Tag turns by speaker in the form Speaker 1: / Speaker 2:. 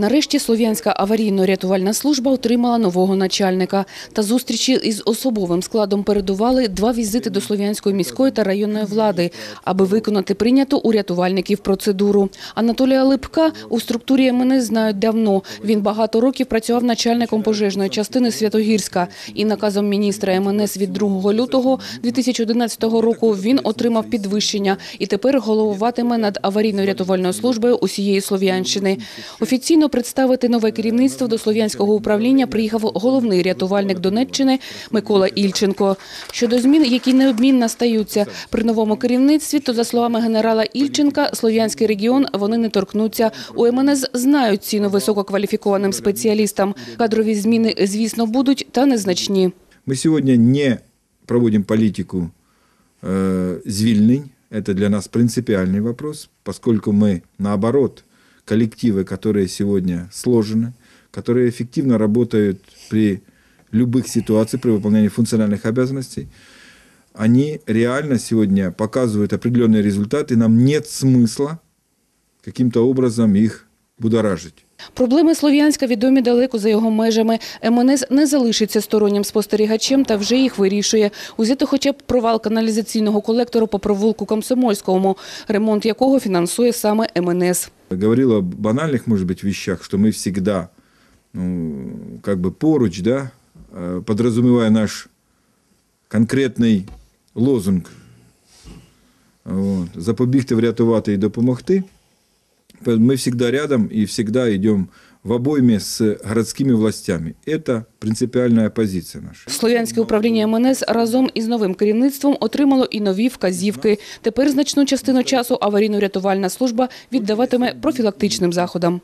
Speaker 1: Нарешті Слов'янська аварійно-рятувальна служба отримала нового начальника. Та зустрічі із особовим складом передували два візити до Слов'янської міської та районної влади, аби виконати прийняту у рятувальників процедуру. Анатолія Липка у структурі МНС знають давно. Він багато років працював начальником пожежної частини Святогірська. І наказом міністра МНС від 2 лютого 2011 року він отримав підвищення і тепер головуватиме над аварійно-рятувальною службою усієї Слов'янщини. Офіційно представити нове керівництво до Слов'янського управління приїхав головний рятувальник Донеччини Микола Ільченко. Щодо змін, які неодмінно стаються при новому керівництві, то за словами генерала Ільченка, Слов'янський регіон вони не торкнуться. У МНС знають ціну висококваліфікованим спеціалістам. Кадрові зміни, звісно, будуть, та незначні.
Speaker 2: Мы сегодня не проводим политику э, звільнень. Это для нас принципиальный вопрос, поскольку мы, наоборот, коллективы, которые сегодня сложены, которые эффективно работают при любых ситуациях, при выполнении функциональных обязанностей, они реально сегодня показывают определенные результаты, и нам нет смысла каким-то образом их будоражить.
Speaker 1: Проблеми Слов'янська відомі далеко за його межами. МНС не залишиться стороннім спостерігачем та вже їх вирішує. Узяти хоча б провал каналізаційного колектору по провулку Комсомольському, ремонт якого фінансує саме МНС.
Speaker 2: говорил о банальных, может быть, вещах, что мы всегда, ну, как бы поруч, да, э, подразумевая наш конкретний лозунг вот, запобігти, врятувати і допомогти, мы всегда рядом и всегда идем в обойме с городскими властями. Это принципиальная позиция наша.
Speaker 1: Слов'янське управління МНС разом із новим керівництвом отримало і нові вказівки. Тепер значну частину часу аварійно-рятувальна служба віддаватиме профілактичним заходам.